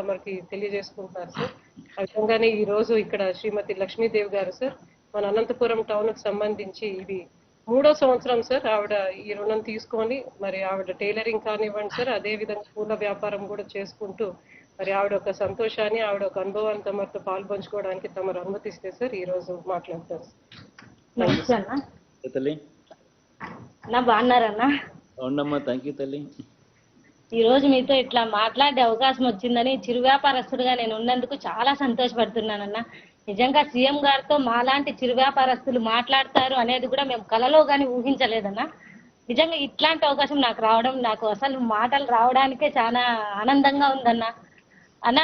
తమకి తెలియజేసుకుంటున్నారు సార్. ఆ విధంగానే ఈ రోజు ఇక్కడ శ్రీమతి లక్ష్మీదేవి గారు సార్ మన అనంతపురం టౌన్కు సంబంధించి ఇది మూడో సంవత్సరం సార్ ఆవిడ ఈ రుణం తీసుకొని మరి ఆవిడ టైలరింగ్ కానివ్వండి సార్ అదే విధంగా పూల వ్యాపారం కూడా చేసుకుంటూ మరి ఆవిడ ఒక సంతోషాన్ని ఆవిడ ఒక అనుభవాన్ని తమతో పాల్పంచుకోవడానికి తమరు అనుమతిస్తే సార్ ఈ రోజు మాట్లాడతారు నమస్తే అన్న ఏ తల్లి. అన్న బాగున్నారన్న? అవునమ్మా థ్యాంక్ యూ తల్లి. ఈ రోజు మీతో ఇట్లా మాట్లాడే అవకాశం వచ్చిందని చిరు వ్యాపారస్తుడిగా నేను ఉన్నందుకు చాలా సంతోషపడుతున్నానన్న. నిజంగా సీఎం గారితో మాలాంటి చిరు వ్యాపారస్తులు మాట్లాడతారు అనేది కూడా మేము కలలో కానీ ఊహించలేదన్న. నిజంగా ఇట్లాంటి అవకాశం నాకు రావడం నాకు అసలు మాటలు రావడానికే చాలా ఆనందంగా ఉందన్న. అన్న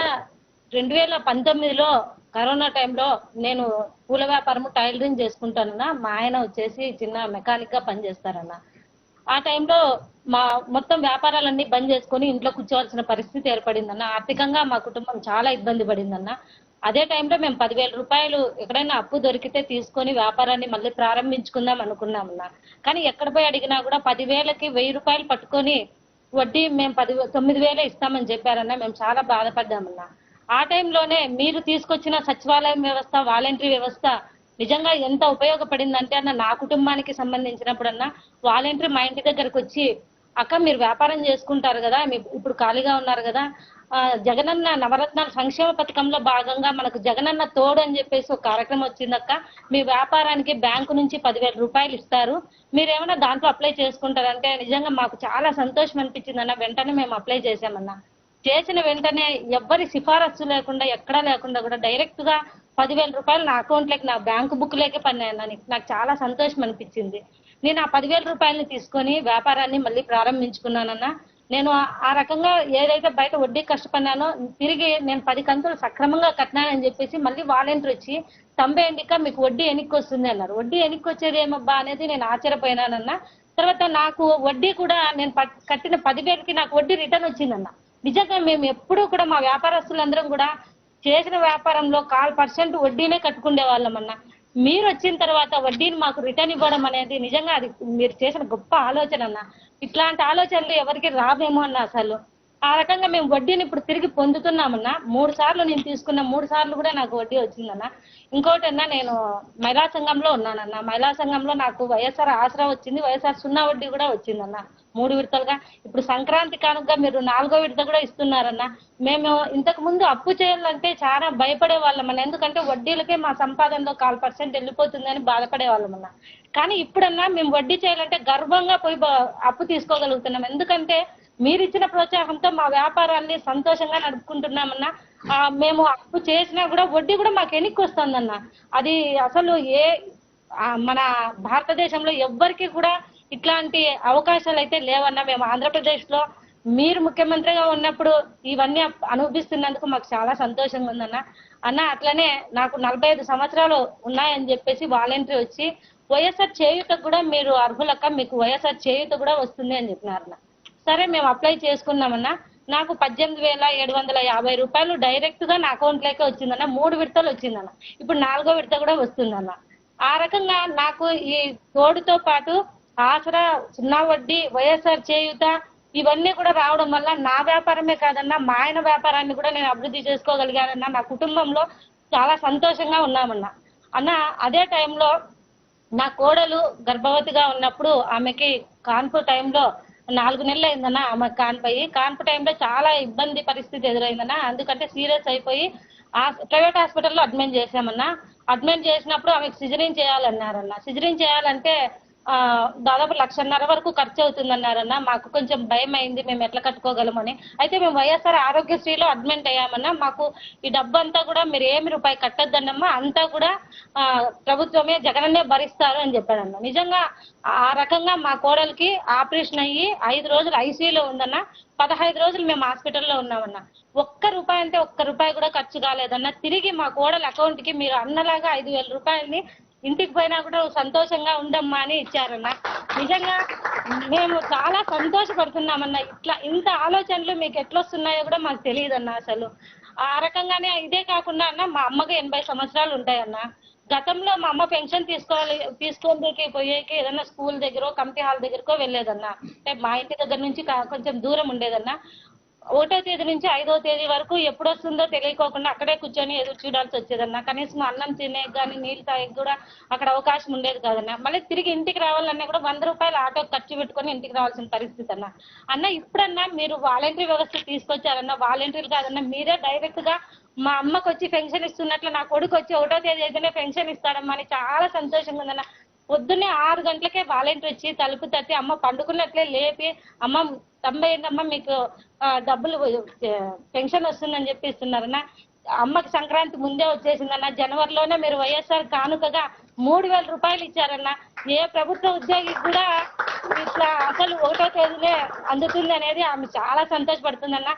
రెండు వేల పంతొమ్మిదిలో కరోనా టైంలో నేను పూల వ్యాపారము టైలరింగ్ చేసుకుంటానన్నా. మా ఆయన వచ్చేసి చిన్న మెకానిక్గా పనిచేస్తారన్న. ఆ టైంలో మా మొత్తం వ్యాపారాలన్నీ బంద్ చేసుకొని ఇంట్లో కూర్చోవాల్సిన పరిస్థితి ఏర్పడిందన్న. ఆర్థికంగా మా కుటుంబం చాలా ఇబ్బంది పడిందన్న. అదే టైంలో మేము పదివేల రూపాయలు ఎక్కడైనా అప్పు దొరికితే తీసుకొని వ్యాపారాన్ని మళ్ళీ ప్రారంభించుకుందాం అనుకున్నామన్న. కానీ ఎక్కడ పోయి అడిగినా కూడా పదివేలకి వెయ్యి రూపాయలు పట్టుకొని వడ్డీ మేము పది తొమ్మిది వేలే ఇస్తామని చెప్పారన్న. మేము చాలా బాధపడ్డామన్నా. ఆ టైంలోనే మీరు తీసుకొచ్చిన సచివాలయం వ్యవస్థ వాలంటరీ వ్యవస్థ నిజంగా ఎంత ఉపయోగపడిందంటే అన్న నా కుటుంబానికి సంబంధించినప్పుడన్నా వాలంటీర్ మా ఇంటి దగ్గరకు వచ్చి అక్క మీరు వ్యాపారం చేసుకుంటారు కదా ఇప్పుడు ఖాళీగా ఉన్నారు కదా ఆ, జగనన్న నవరత్నాల సంక్షేమ పథకంలో భాగంగా మనకు జగనన్న తోడు అని చెప్పేసి ఒక కార్యక్రమం వచ్చిందక్క. మీ వ్యాపారానికి బ్యాంకు నుంచి పదివేల రూపాయలు ఇస్తారు. మీరు ఏమైనా దాంట్లో అప్లై చేసుకుంటారంటే నిజంగా మాకు చాలా సంతోషం అనిపించిందన్న వెంటనే మేము అప్లై చేసామన్నా చేసిన వెంటనే ఎవ్వరి సిఫారసు లేకుండా ఎక్కడా లేకుండా కూడా డైరెక్ట్గా పదివేల రూపాయలు నా అకౌంట్ నా బ్యాంకు బుక్ లేకే పన్నాయన్న నాకు. చాలా సంతోషం అనిపించింది. నేను ఆ పదివేల రూపాయలని తీసుకొని వ్యాపారాన్ని మళ్ళీ ప్రారంభించుకున్నానన్న. నేను ఆ- రకంగా ఏదైతే బయట వడ్డీ కష్టపడినానో తిరిగి నేను పది కంతులు సక్రమంగా కట్టినానని చెప్పేసి మళ్ళీ వాలంటీర్ వచ్చి తంబేండిక మీకు వడ్డీ ఎన్నిక్కి వస్తుంది అన్నారు. వడ్డీ ఎన్నిక్కి వచ్చేది ఏమబ్బా అనేది నేను ఆశ్చర్యపోయినానన్న. తర్వాత నాకు వడ్డీ కూడా నేను కట్టిన పదివేలకి నాకు వడ్డీ రిటర్న్ వచ్చిందన్న. నిజంగా మేము ఎప్పుడూ కూడా మా వ్యాపారస్తులందరం కూడా చేసిన వ్యాపారంలో కాల్ పర్సెంట్ వడ్డీనే కట్టుకునే వాళ్ళమన్నా మీరు వచ్చిన తర్వాత వడ్డీని మాకు రిటర్న్ ఇవ్వడం అనేది నిజంగా అది మీరు చేసిన గొప్ప ఆలోచన అన్న ఇట్లాంటి ఆలోచనలు ఎవరికి రావేమో అన్న అసలు. ఆ రకంగా మేము వడ్డీని ఇప్పుడు తిరిగి పొందుతున్నామన్నా మూడు సార్లు నేను తీసుకున్న మూడు సార్లు కూడా నాకు వడ్డీ వచ్చిందన్న. ఇంకోటి నేను మహిళా సంఘంలో ఉన్నానన్న. మహిళా సంఘంలో నాకు వైఎస్ఆర్ ఆసరా వచ్చింది వైఎస్ఆర్ సున్నా వడ్డీ కూడా వచ్చిందన్న. మూడు విడతలుగా. ఇప్పుడు సంక్రాంతి కనుక మీరు నాలుగో విడత కూడా ఇస్తున్నారన్న. మేము ఇంతకు ముందు అప్పు చేయాలంటే చాలా భయపడే వాళ్ళమన్న ఎందుకంటే వడ్డీలకే మా సంపాదనలో కాల్ పర్సెంట్ వెళ్ళిపోతుందని బాధపడే వాళ్ళమన్న కానీ ఇప్పుడన్నా మేము వడ్డీ చేయాలంటే గర్వంగా పోయి అప్పు తీసుకోగలుగుతున్నాం. ఎందుకంటే మీరు ఇచ్చిన ప్రోత్సాహంతో మా వ్యాపారాన్ని సంతోషంగా నడుపుకుంటున్నామన్నా. ఆ, మేము అప్పు చేసినా కూడా వడ్డీ కూడా మాకు ఎన్నిక వస్తుందన్న అది అసలు ఏ మన భారతదేశంలో ఎవ్వరికి కూడా ఇట్లాంటి అవకాశాలు అయితే లేవన్నా. మేము ఆంధ్రప్రదేశ్లో మీరు ముఖ్యమంత్రిగా ఉన్నప్పుడు ఇవన్నీ అనుభవిస్తున్నందుకు మాకు చాలా సంతోషంగా ఉందన్న. అన్న అట్లనే నాకు నలభై ఐదు సంవత్సరాలు ఉన్నాయని చెప్పేసి వాలంటీర్ వచ్చి వైఎస్ఆర్ చేయుత కూడా మీరు అర్హులక్క మీకు వైఎస్ఆర్ చేయూత కూడా వస్తుంది అని చెప్పినారన్న. సరే మేము అప్లై చేసుకున్నామన్నా. నాకు పద్దెనిమిది వేల ఏడు వందల యాభై రూపాయలు డైరెక్ట్గా నా అకౌంట్లోకే వచ్చిందన్న. మూడు విడతలు వచ్చిందన్న. ఇప్పుడు నాలుగో విడత కూడా వస్తుందన్న. ఆ రకంగా నాకు ఈ తోడుతో పాటు ఆసరా సున్నా వడ్డీ వైఎస్ఆర్ చేయుత ఇవన్నీ కూడా రావడం వల్ల నా వ్యాపారమే కాదన్నా మా ఆయన వ్యాపారాన్ని కూడా నేను అభివృద్ధి చేసుకోగలిగానన్నా నా కుటుంబంలో చాలా సంతోషంగా ఉన్నామన్నా. అన్న అదే టైంలో నా కోడలు గర్భవతిగా ఉన్నప్పుడు ఆమెకి కాన్పు టైంలో నాలుగు నెలలు అయిందన్న ఆమె కాన్పోయి కాన్పు టైంలో చాలా ఇబ్బంది పరిస్థితి ఎదురైందన్న. అందుకంటే సీరియస్ అయిపోయి ప్రైవేట్ హాస్పిటల్లో అడ్మిట్ చేసామన్నా అడ్మిట్ చేసినప్పుడు ఆమెకు సిజరింగ్ చేయాలన్నారన్న. సిజరింగ్ చేయాలంటే దాదాపు లక్షన్నర వరకు ఖర్చు అవుతుందన్నారన్న. మాకు కొంచెం భయం అయింది మేము ఎట్లా కట్టుకోగలమని అయితే మేము వైఎస్ఆర్ ఆరోగ్యశ్రీలో అడ్మిట్ అయ్యామన్నా. మాకు ఈ డబ్బు అంతా కూడా మీరు ఏమి రూపాయి కట్టొద్దన్నమ్మా అంతా కూడా ప్రభుత్వమే జగనన్నే భరిస్తారు అని చెప్పాడన్న నిజంగా ఆ రకంగా మా కోడలికి ఆపరేషన్ అయ్యి ఐదు రోజులు ఐసీయూలో ఉందన్న. పదహైదు రోజులు మేము హాస్పిటల్లో ఉన్నామన్న. ఒక్క రూపాయి అంటే ఒక్క రూపాయి కూడా ఖర్చు కాలేదన్న. తిరిగి మా కోడల అకౌంట్కి మీరు అన్నలాగా ఐదు వేల రూపాయలని ఇంటికి పోయినా కూడా సంతోషంగా ఉండమ్మా అని ఇచ్చారన్న. నిజంగా మేము చాలా సంతోషపడుతున్నామన్న. ఇట్లా ఇంత ఆలోచనలు మీకు ఎట్లా వస్తున్నాయో కూడా మాకు తెలియదన్న అసలు. ఆ రకంగానే ఇదే కాకుండా అన్న మా అమ్మకు ఎనభై సంవత్సరాలు ఉంటాయన్న. గతంలో మా అమ్మ పెన్షన్ తీసుకోవాలి తీసుకోనికి పోయేకి ఏదైనా స్కూల్ దగ్గర కమిటీ హాల్ దగ్గరకో వెళ్ళేదన్న. అంటే మా ఇంటి దగ్గర నుంచి కొంచెం దూరం ఉండేదన్న. ఒకటో తేదీ నుంచి ఐదో తేదీ వరకు ఎప్పుడు వస్తుందో తెలియకోకుండా అక్కడే కూర్చొని ఎదురు చూడాల్సి వచ్చేదన్న. కనీసం అన్నం తినే కానీ నీళ్ళు తాగే కూడా అక్కడ అవకాశం ఉండేది కాదన్న. మళ్ళీ తిరిగి ఇంటికి రావాలన్నా కూడా వంద రూపాయలు ఆటో ఖర్చు పెట్టుకొని ఇంటికి రావాల్సిన పరిస్థితి అన్న. అన్న ఇప్పుడన్నా మీరు వాలంటరీ వ్యవస్థ తీసుకొచ్చారన్న? వాలంటీర్ కాదన్న మీరే డైరెక్ట్గా మా అమ్మకు వచ్చి పెన్షన్ ఇస్తున్నట్లు నా కొడుకు వచ్చి ఒకటో తేదీ అయితేనే పెన్షన్ ఇస్తాడమ్మా అని చాలా సంతోషంగా ఉందన్న. పొద్దున్నే ఆరు గంటలకే వాలంటీర్ వచ్చి తలుపు తట్టి అమ్మ పండుకున్నట్లే లేపి అమ్మ తొంభై ఏంటమ్మ మీకు డబ్బులు పెన్షన్ వస్తుందని చెప్పి ఇస్తున్నారన్న అమ్మకి సంక్రాంతి ముందే వచ్చేసిందన్న జనవరిలోనే మీరు వైఎస్ఆర్ కానుకగా మూడు వేల రూపాయలు ఇచ్చారన్న ఏ ప్రభుత్వ ఉద్యోగికి కూడా ఇట్లా అసలు ఒకటో తేదీనే అందుతుంది అనేది ఆమె చాలా సంతోషపడుతుందన్న.